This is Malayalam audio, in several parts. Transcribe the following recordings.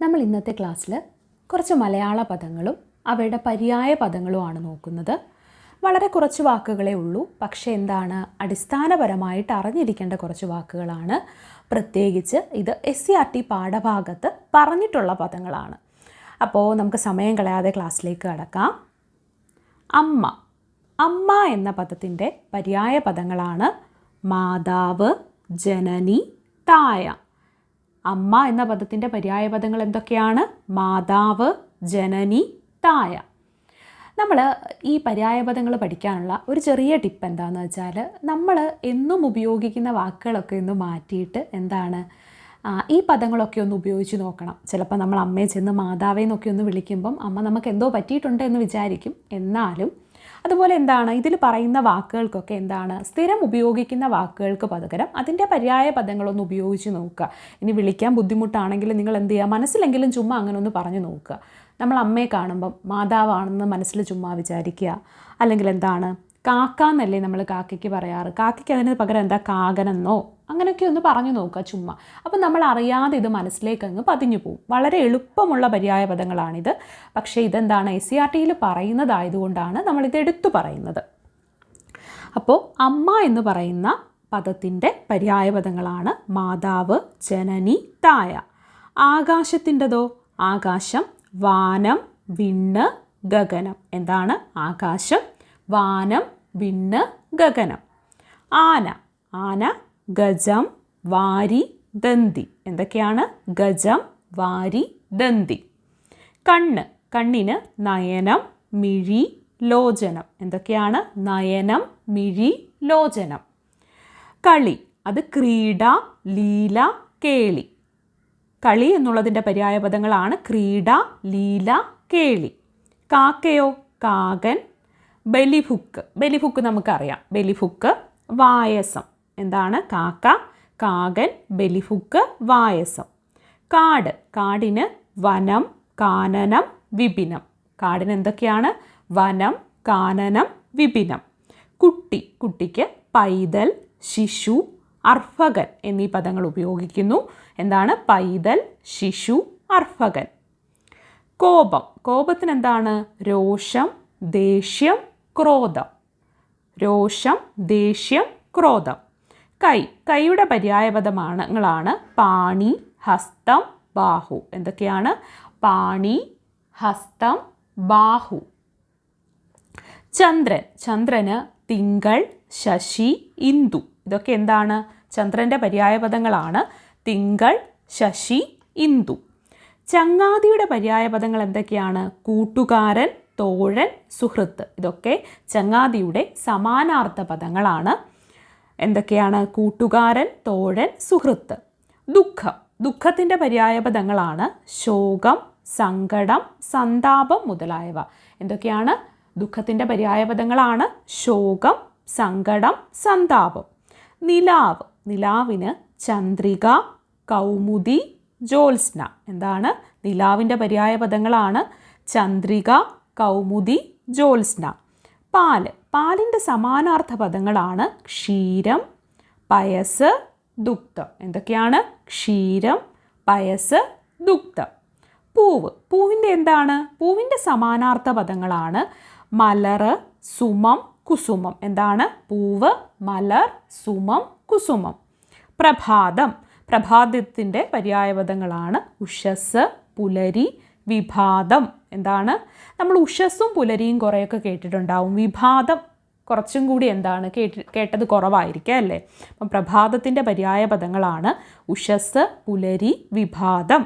നമ്മൾ ഇന്നത്തെ ക്ലാസ്സിൽ കുറച്ച് മലയാള പദങ്ങളും അവയുടെ പര്യായ പദങ്ങളുമാണ് നോക്കുന്നത്. വളരെ കുറച്ച് വാക്കുകളേ ഉള്ളൂ. പക്ഷേ എന്താണ്? അടിസ്ഥാനപരമായിട്ട് അറിഞ്ഞിരിക്കേണ്ട കുറച്ച് വാക്കുകളാണ്. പ്രത്യേകിച്ച് ഇത് എസ് സി ആർ ടി പാഠഭാഗത്ത് പറഞ്ഞിട്ടുള്ള പദങ്ങളാണ്. അപ്പോൾ നമുക്ക് സമയം കളയാതെ ക്ലാസ്സിലേക്ക് കടക്കാം. അമ്മ. അമ്മ എന്ന പദത്തിന്റെ പര്യായ പദങ്ങളാണ് മാതാവ് ജനനി തായ. അമ്മ എന്ന പദത്തിന്റെ പര്യായ പദങ്ങൾ എന്തൊക്കെയാണ്? മാതാവ് ജനനി തായ. നമ്മൾ ഈ പര്യായ പദങ്ങൾ പഠിക്കാനുള്ള ഒരു ചെറിയ ടിപ്പ് എന്താണെന്ന് വെച്ചാൽ നമ്മൾ എന്നും ഉപയോഗിക്കുന്ന വാക്കുകളൊക്കെ ഒന്ന് മാറ്റിയിട്ട് എന്താണ് ഈ പദങ്ങളൊക്കെ ഒന്ന് ഉപയോഗിച്ച് നോക്കണം. ചിലപ്പോൾ നമ്മൾ അമ്മയെ ചെന്ന് മാതാവേ എന്നൊക്കെ ഒന്ന് വിളിക്കുമ്പം അമ്മ നമുക്ക് എന്തോ പറ്റിയിട്ടുണ്ട് എന്ന് വിചാരിക്കും. എന്നാലും അതുപോലെ എന്താണ്? ഇതിൽ പറയുന്ന വാക്കുകൾക്കൊക്കെ എന്താണ്? സ്ഥിരം ഉപയോഗിക്കുന്ന വാക്കുകൾക്ക് പകരം അതിന്റെ പര്യായ പദങ്ങളൊന്ന് ഉപയോഗിച്ച് നോക്കുക. ഇനി വിളിക്കാൻ ബുദ്ധിമുട്ടാണെങ്കിൽ നിങ്ങൾ എന്ത് ചെയ്യുക? മനസ്സിലെങ്കിലും ചുമ്മാ അങ്ങനെ ഒന്ന് പറഞ്ഞു നോക്കുക. നമ്മൾ അമ്മയെ കാണുമ്പം മാതാവാണെന്ന് മനസ്സിൽ ചുമ്മാ വിചാരിക്കുക. അല്ലെങ്കിൽ എന്താണ്? കാക്ക എന്നല്ലേ നമ്മൾ കാക്കയ്ക്ക് പറയാറ്. കാക്കയ്ക്ക് അതിന് പകരം എന്താ കാകനെന്നോ? അങ്ങനെയൊക്കെ ഒന്ന് പറഞ്ഞു നോക്കുക ചുമ്മാ. അപ്പം നമ്മൾ അറിയാതെ ഇത് മനസ്സിലേക്ക് അങ്ങ് പതിഞ്ഞു പോകും വളരെ എളുപ്പമുള്ള പര്യായ പദങ്ങളാണിത്. പക്ഷേ ഇതെന്താണ് എസ് സി ആർ ടിയിൽ പറയുന്നതായതുകൊണ്ടാണ് നമ്മളിത് എടുത്തു പറയുന്നത്. അപ്പോൾ അമ്മ എന്ന് പറയുന്ന പദത്തിന്റെ പര്യായ പദങ്ങളാണ് മാതാവ് ജനനി തായ. ആകാശത്തിന്റെതോ? ആകാശം വാനം വിണ്ണ് ഗഗനം. എന്താണ് ആകാശം വാനം വിണ്ണ് ഗഗനം. ആന. ആന ഗജം വാരി ദന്തി. എന്തൊക്കെയാണ്? ഗജം വാരി ദന്തി. കണ്ണ്. കണ്ണിന് നയനം മിഴി ലോചനം. എന്തൊക്കെയാണ്? നയനം മിഴി ലോചനം. കളി. അത് ക്രീഡ ലീല കേളി. കളി എന്നുള്ളതിന്റെ പര്യായ പദങ്ങളാണ് ക്രീഡ ലീല കേളി. കാക്കയോ? കാകൻ ബലിഫുക്ക് ബലിഫുക്ക് നമുക്കറിയാം. ബലിഫുക്ക് വായസം. എന്താണ്? കാക്ക കാകൻ ബലിഫുക്ക് വായസം. കാട്. കാടിന് വനം കാനനം വിപിനം. കാടിന് എന്തൊക്കെയാണ്? വനം കാനനം വിപിനം. കുട്ടി. കുട്ടിക്ക് പൈതൽ ശിശു അർഭകൻ എന്നീ പദങ്ങൾ ഉപയോഗിക്കുന്നു. എന്താണ്? പൈതൽ ശിശു അർഭകൻ. കോപം. കോപത്തിന് എന്താണ് രോഷം ദേഷ്യം ക്രോധം. രോഷം ദേഷ്യം ക്രോധം. കൈ. കൈയുടെ പര്യായപദമാണങ്ങളാണ് പാണി ഹസ്തം ബാഹു. എന്തൊക്കെയാണ്? പാണി ഹസ്തം ബാഹു. ചന്ദ്രൻ. ചന്ദ്രന് തിങ്കൾ ശശി ഇന്ദു. ഇതൊക്കെ എന്താണ്? ചന്ദ്രന്റെ പര്യായപദങ്ങളാണ് തിങ്കൾ ശശി ഇന്ദു. ചങ്ങാതിയുടെ പര്യായപദങ്ങൾ എന്തൊക്കെയാണ്? കൂട്ടുകാരൻ തോഴൻ സുഹൃത്ത്. ഇതൊക്കെ ചങ്ങാതിയുടെ സമാനാർത്ഥ പദങ്ങളാണ്. എന്തൊക്കെയാണ്? കൂട്ടുകാരൻ തോഴൻ സുഹൃത്ത്. ദുഃഖം. ദുഃഖത്തിന്റെ പര്യായപദങ്ങളാണ് ശോകം സങ്കടം സന്താപം മുതലായവ. എന്തൊക്കെയാണ്? ദുഃഖത്തിന്റെ പര്യായപദങ്ങളാണ് ശോകം സങ്കടം സന്താപം. നിലാവ്. നിലാവിന് ചന്ദ്രിക കൗമുദി ജ്യോത്സ്ന. എന്താണ്? നിലാവിന്റെ പര്യായപദങ്ങളാണ് ചന്ദ്രിക കൗമുദി ജ്യോത്സ്ന പാൽ. പാലിന്റെ സമാനാർത്ഥ പദങ്ങളാണ് ക്ഷീരം പയസ് ദുഗ്ധം എന്തൊക്കെയാണ്? ക്ഷീരം പയസ് ദുഗ്ധം പൂവ്. പൂവിന്റെ എന്താണ്? പൂവിന്റെ സമാനാർത്ഥ പദങ്ങളാണ് മലറ് സുമം കുസുമം. എന്താണ്? പൂവ് മലർ സുമം കുസുമം. പ്രഭാതം. പ്രഭാതത്തിന്റെ പര്യായപദങ്ങളാണ് ഉഷസ് പുലരി വിഭാതം. എന്താണ്? നമ്മൾ ഉഷസ്സും പുലരിയും കുറേയൊക്കെ കേട്ടിട്ടുണ്ടാവും. വിഭാതം കുറച്ചും കൂടി എന്താണ്? കേട്ടി കേട്ടത് കുറവായിരിക്കാം അല്ലേ? അപ്പം പ്രഭാതത്തിന്റെ പര്യായ പദങ്ങളാണ് ഉഷസ് പുലരി വിഭാതം.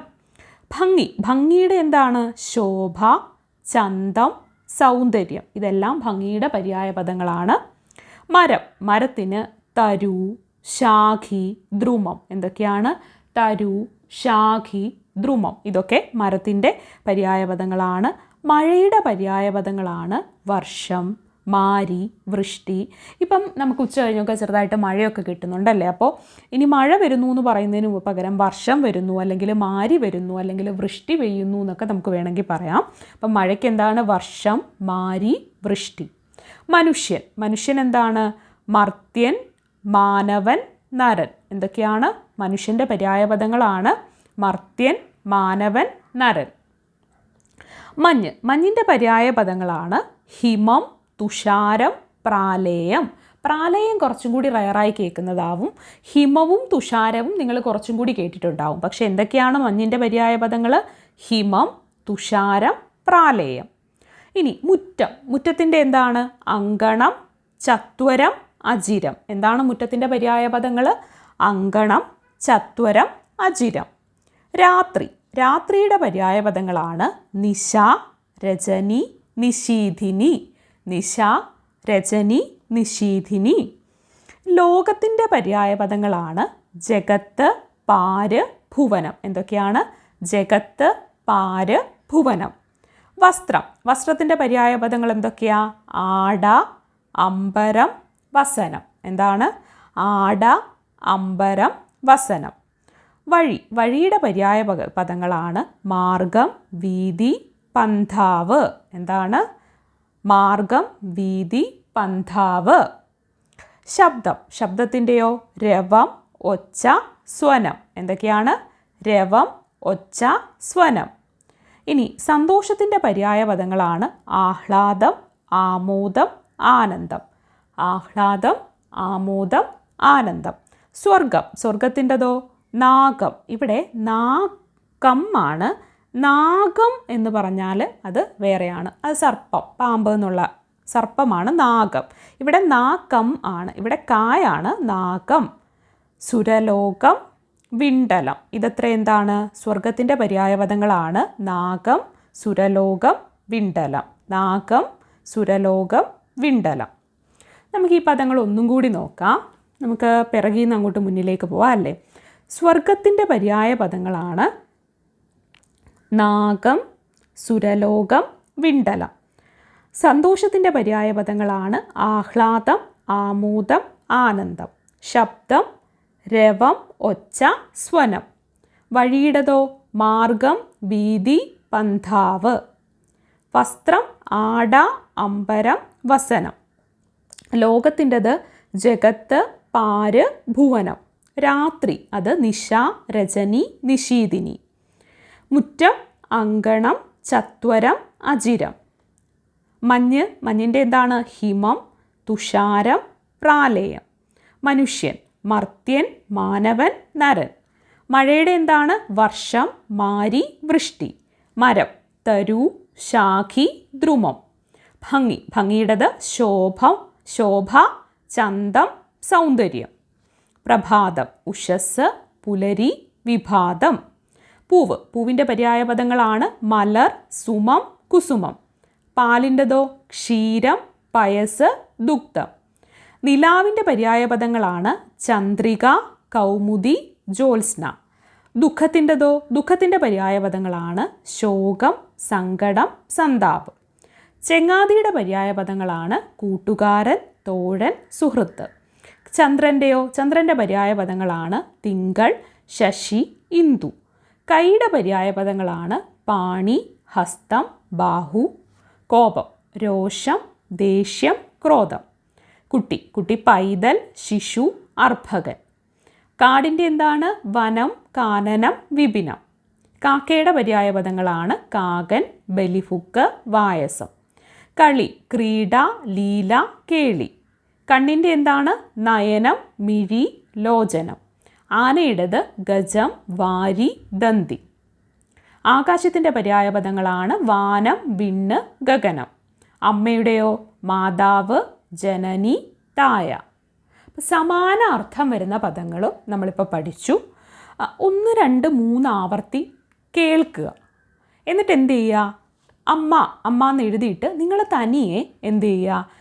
ഭംഗി. ഭംഗിയുടെ എന്താണ്? ശോഭ ചന്തം സൗന്ദര്യം. ഇതെല്ലാം ഭംഗിയുടെ പര്യായ പദങ്ങളാണ്. മരം. മരത്തിന് തരു ശാഖി ദ്രുമം. എന്തൊക്കെയാണ്? തരു ശാഖി ദ്രുമം. ഇതൊക്കെ മരത്തിന്റെ പര്യായപദങ്ങളാണ്. മഴയുടെ പര്യായപദങ്ങളാണ് വർഷം മാരി വൃഷ്ടി. ഇപ്പം നമുക്ക് ഉച്ച കഴിഞ്ഞൊക്കെ ചെറുതായിട്ട് മഴയൊക്കെ കിട്ടുന്നുണ്ടല്ലേ? അപ്പോൾ ഇനി മഴ വരുന്നു എന്ന് പറയുന്നതിന് പകരം വർഷം വരുന്നു അല്ലെങ്കിൽ മാരി വരുന്നു അല്ലെങ്കിൽ വൃഷ്ടി പെയ്യുന്നു എന്നൊക്കെ നമുക്ക് വേണമെങ്കിൽ പറയാം. അപ്പം മഴയ്ക്ക് എന്താണ് വർഷം മാരി വൃഷ്ടി? മനുഷ്യൻ. മനുഷ്യൻ എന്താണ്? മർത്യൻ മാനവൻ നരൻ. എന്തൊക്കെയാണ്? മനുഷ്യന്റെ പര്യായപദങ്ങളാണ്. മർത്യൻ മാനവൻ നരൻ. മഞ്ഞ്. മഞ്ഞിന്റെ പര്യായ പദങ്ങളാണ് ഹിമം തുഷാരം പ്രാലേയം. പ്രാലയം കുറച്ചും കൂടി റയറായി കേൾക്കുന്നതാവും. ഹിമവും തുഷാരവും നിങ്ങൾ കുറച്ചും കൂടി കേട്ടിട്ടുണ്ടാവും. പക്ഷേ എന്തൊക്കെയാണ് മഞ്ഞിന്റെ പര്യായ പദങ്ങൾ ഹിമം തുഷാരം പ്രാലേയം. ഇനി മുറ്റം. മുറ്റത്തിന്റെ എന്താണ്? അങ്കണം ചത്വരം അജിരം. എന്താണ് മുറ്റത്തിന്റെ പര്യായ പദങ്ങൾ അങ്കണം ചത്വരം അജിരം. രാത്രി. രാത്രിയുടെ പര്യായപദങ്ങളാണ് നിശ രജനി നിശീധിനി നിശ രജനി നിശീധിനി ലോകത്തിന്റെ പര്യായപദങ്ങളാണ് ജഗത്ത് പാര് ഭുവനം. എന്തൊക്കെയാണ്? ജഗത്ത് പാര് ഭുവനം. വസ്ത്രം. വസ്ത്രത്തിന്റെ പര്യായപദങ്ങൾ എന്തൊക്കെയാ? ആട അമ്പരം വസനം. എന്താണ്? ആട അമ്പരം വസനം. വഴി വഴിയുടെ പര്യായ പദങ്ങളാണ് മാർഗം വീതി പന്ഥാവ്. എന്താണ്? മാർഗം വീതി പന്ഥാവ്. ശബ്ദം. ശബ്ദത്തിന്റെയോ? രവം ഒച്ച സ്വനം. എന്തൊക്കെയാണ്? രവം ഒച്ച സ്വനം. ഇനി സന്തോഷത്തിന്റെ പര്യായ പദങ്ങളാണ് ആഹ്ലാദം ആമോദം ആനന്ദം. ആഹ്ലാദം ആമോദം ആനന്ദം. സ്വർഗം. സ്വർഗത്തിന്റെതോ? നാഗം. ഇവിടെ നാഗം ആണ്. നാഗം എന്ന് പറഞ്ഞാൽ അത് വേറെയാണ്. അത് സർപ്പം പാമ്പ് എന്നുള്ള സർപ്പമാണ് നാഗം. ഇവിടെ നാക്കം ആണ്. ഇവിടെ കായാണ് നാഗം. സുരലോകം വിണ്ടലം. ഇതത്ര എന്താണ്? സ്വർഗത്തിന്റെ പര്യായപദങ്ങളാണ്. നാഗം സുരലോകം വിണ്ടലം. നാഗം സുരലോകം വിണ്ടലം. നമുക്ക് ഈ പദങ്ങൾ ഒന്നും കൂടി നോക്കാം. നമുക്ക് പിറകിൽ നിന്ന് അങ്ങോട്ട് മുന്നിലേക്ക് പോവാം അല്ലേ? സ്വർഗത്തിന്റെ പര്യായ പദങ്ങളാണ് നാഗം സുരലോകം വിണ്ടലം സന്തോഷത്തിന്റെ പര്യായ പദങ്ങളാണ് ആഹ്ലാദം ആമോദം ആനന്ദം. ശബ്ദം രവം ഒച്ച സ്വനം. വഴിയിടതോ മാർഗം വീതി പന്ഥാവ്. വസ്ത്രം ആട അമ്പരം വസനം. ലോകത്തിന്റെത് ജഗത്ത് പാര് ഭുവനം. രാത്രി അത് നിശ രജനി നിശീതിനി മുറ്റം അങ്കണം ചത്വരം അജിരം. മഞ്ഞ് മഞ്ഞിന്റെ എന്താണ്? ഹിമം തുഷാരം പ്രാലയം. മനുഷ്യൻ മർത്യൻ മാനവൻ നരൻ. മഴയുടെ എന്താണ്? വർഷം മാരി വൃഷ്ടി. മരം തരു ശാഖി ദ്രുമം. ഭംഗി ഭംഗിയുടേത് ശോഭം ശോഭ ചന്തം സൗന്ദര്യം. പ്രഭാതം ഉഷസ് പുലരി വിഭാതം. പൂവ് പൂവിന്റെ പര്യായ പദങ്ങളാണ് മലർ സുമം കുസുമം. പാലിന്റെതോ ക്ഷീരം പയസ് ദുഗ്ധം. നിലാവിന്റെ പര്യായ പദങ്ങളാണ് ചന്ദ്രിക കൗമുദി ജ്യോത്സ്ന. ദുഃഖത്തിന്റെതോ ദുഃഖത്തിന്റെ പര്യായ പദങ്ങളാണ് ശോകം സങ്കടം സന്താപം. ചെങ്ങാതിയുടെ പര്യായ പദങ്ങളാണ് കൂട്ടുകാരൻ തോഴൻ സുഹൃത്ത്. ചന്ദ്രന്റെയോ ചന്ദ്രന്റെ പര്യായ പദങ്ങളാണ് തിങ്കൾ ശശി ഇന്ദു. കൈയുടെ പര്യായ പദങ്ങളാണ് പാണി ഹസ്തം ബാഹു കോപം രോഷം ദേഷ്യം ക്രോധം. കുട്ടി കുട്ടി പൈതൽ ശിശു അർഭകൻ. കാടിന്റെ എന്താണ്? വനം കാനനം വിപിനം. കാക്കയുടെ പര്യായ പദങ്ങളാണ് കാകൻ ബലിഫുക്ക് വായസം. കളി ക്രീഡ ലീല കേളി. കണ്ണിന്റെ എന്താണ്? നയനം മിഴി ലോചനം. ആനയുടേത്? ഗജം വാരി ദന്തി. ആകാശത്തിന്റെ പര്യായപദങ്ങളാണ് വാനം വിണ്ണ് ഗഗനം. അമ്മയുടെയോ? മാതാവ് ജനനി തായ. സമാന അർത്ഥം വരുന്ന പദങ്ങളും നമ്മളിപ്പോൾ പഠിച്ചു. ഒന്ന് രണ്ട് മൂന്ന് ആവർത്തി കേൾക്കുക. എന്നിട്ട് എന്ത് ചെയ്യുക? അമ്മ അമ്മ എന്ന് എഴുതിയിട്ട് നിങ്ങൾ തനിയെ എന്ത് ചെയ്യുക?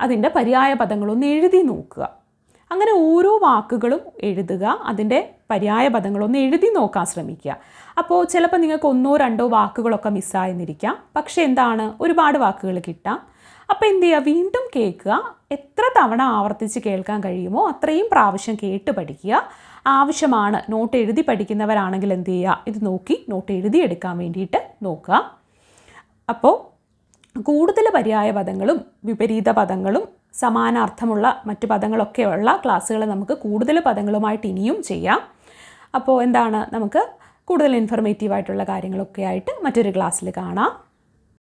അതിന്റെ പര്യായ പദങ്ങളൊന്ന് എഴുതി നോക്കുക. അങ്ങനെ ഓരോ വാക്കുകളും എഴുതുക അതിന്റെ പര്യായ പദങ്ങളൊന്ന് എഴുതി നോക്കാൻ ശ്രമിക്കുക. അപ്പോൾ ചിലപ്പോൾ നിങ്ങൾക്ക് ഒന്നോ രണ്ടോ വാക്കുകളൊക്കെ മിസ്സായെന്നിരിക്കാം. പക്ഷേ എന്താണ്? ഒരുപാട് വാക്കുകൾ കിട്ടാം. അപ്പോൾ എന്ത് ചെയ്യുക? വീണ്ടും കേൾക്കുക. എത്ര തവണ ആവർത്തിച്ച് കേൾക്കാൻ കഴിയുമോ അത്രയും പ്രാവശ്യം കേട്ട് പഠിക്കുക. ആവശ്യമാണ് നോട്ട് എഴുതി പഠിക്കുന്നവരാണെങ്കിൽ എന്ത് ചെയ്യുക? ഇത് നോക്കി നോട്ട് എഴുതി എടുക്കാൻ വേണ്ടിയിട്ട് നോക്കുക. അപ്പോൾ കൂടുതൽ പര്യായ പദങ്ങളും വിപരീത പദങ്ങളും സമാനാർത്ഥമുള്ള മറ്റു പദങ്ങളൊക്കെയുള്ള ക്ലാസ്സുകൾ നമുക്ക് കൂടുതൽ പദങ്ങളുമായിട്ട് ഇനിയും ചെയ്യാം. അപ്പോൾ എന്താണ് നമുക്ക് കൂടുതൽ ഇൻഫർമേറ്റീവ് ആയിട്ടുള്ള കാര്യങ്ങളൊക്കെ ആയിട്ട് മറ്റൊരു ക്ലാസ്സിൽ കാണാം.